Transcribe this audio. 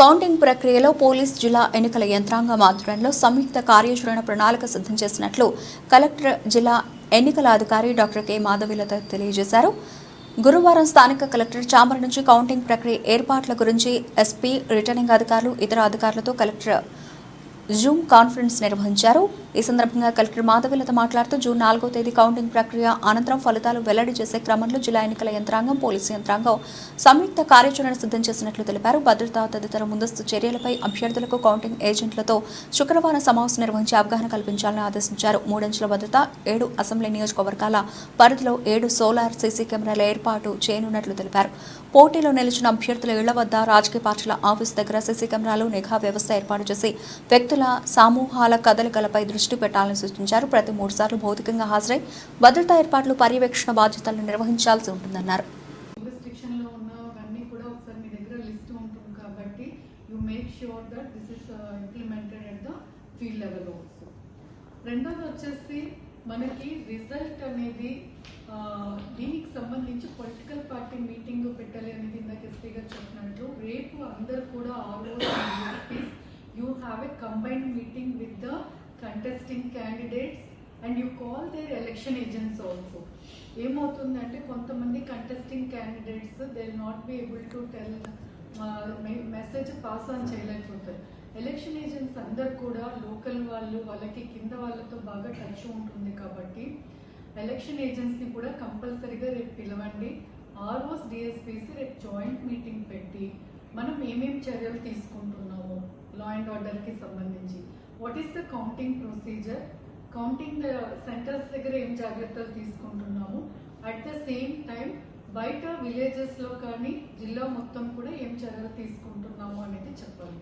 Counting ప్రక్రియలో police జిల్లా ఎన్నికల యంత్రాంగం ఆధ్వర్యంలో సంయుక్త కార్యాచరణ ప్రణాళిక సిద్ధం చేసినట్లు కలెక్టర్ జిల్లా ఎన్నికల అధికారి డాక్టర్ కె మాధవిలత తెలియజేశారు. గురువారం స్థానిక కలెక్టర్ చాంబర్ నుంచి కౌంటింగ్ ప్రక్రియ ఏర్పాట్ల గురించి ఎస్పీ రిటర్నింగ్ అధికారులు ఇతర అధికారులతో కలెక్టర్ జూమ్ కాన్ఫరెన్స్ నిర్వహించారు. ఈ సందర్భంగా కలెక్టర్ మాధవిలత మాట్లాడుతూ జూన్ నాలుగో తేదీ కౌంటింగ్ ప్రక్రియ అనంతరం ఫలితాలు వెల్లడి చేసే క్రమంలో జిల్లా ఎన్నికల యంత్రాంగం పోలీసు యంత్రాంగం సంయుక్త కార్యాచరణ సిద్ధం చేసినట్లు తెలిపారు. భద్రతా తదితర ముందస్తు చర్యలపై అభ్యర్థులకు కౌంటింగ్ ఏజెంట్లతో శుక్రవారం సమావేశం నిర్వహించి అవగాహన కల్పించాలని ఆదేశించారు. మూడంచెల భద్రత ఏడు అసెంబ్లీ నియోజకవర్గాల పరిధిలో ఏడు సోలార్ సీసీ కెమెరాల ఏర్పాటు చేయనున్నట్లు తెలిపారు. పోటీలో నిలిచిన అభ్యర్థుల ఇళ్ళ వద్ద రాజకీయ పార్టీల ఆఫీస్ దగ్గర సీసీ కెమెరాలు నిఘా వ్యవస్థ ఏర్పాటు చేసి వ్యక్తుల సమూహాల కదలికలపై దృష్టి పెట్టాలని సూచించారు. ప్రతి మూడు సార్లు భౌతికంగా హాజరై భద్రతా ఏర్పాట్లు పర్యవేక్షణ బాధ్యతలను నిర్వహించాల్సి ఉంటుందన్నారు. ఉన్నవన్నీ కూడా ఒకసారి మీ దగ్గర లిస్ట్ ఉంటుంది కాబట్టి ఇస్ ఇంప్లిమెంటెడ్ ద ఫీల్డ్ రెండోది వచ్చేసి మనకి రిజల్ట్ అనేది దీనికి సంబంధించి పొలిటికల్ పార్టీ మీటింగ్ పెట్టాలి అనేది ఇందాక ఎస్పీ గారు చెప్పినట్టు రేపు అందరు కూడా all over you have a combined meeting with the contesting candidates and you call their election agents also ఏమవుతుందంటే కొంతమంది contesting candidates they not be able to tell message pass on చేయలేకపోతారు. Election agents అందరు కూడా local వాళ్ళు వాళ్ళకి కింద వాళ్ళతో బాగా touch ఉంటుంది కాబట్టి ఎలక్షన్ ఏజెంట్స్ని కూడా కంపల్సరీగా రేపు పిలవండి. ఆర్ఓస్ డిఎస్పీసీ రేపు జాయింట్ మీటింగ్ పెట్టి మనం ఏమేం చర్యలు తీసుకుంటున్నాము లా అండ్ ఆర్డర్కి సంబంధించి. What is the counting procedure counting centres దగ్గర ఏం జాగ్రత్తలు తీసుకుంటున్నాము? అట్ ద సేమ్ టైం బయట విలేజెస్లో కానీ జిల్లా మొత్తం కూడా ఏం చర్యలు తీసుకుంటున్నాము అనేది చెప్పాలి.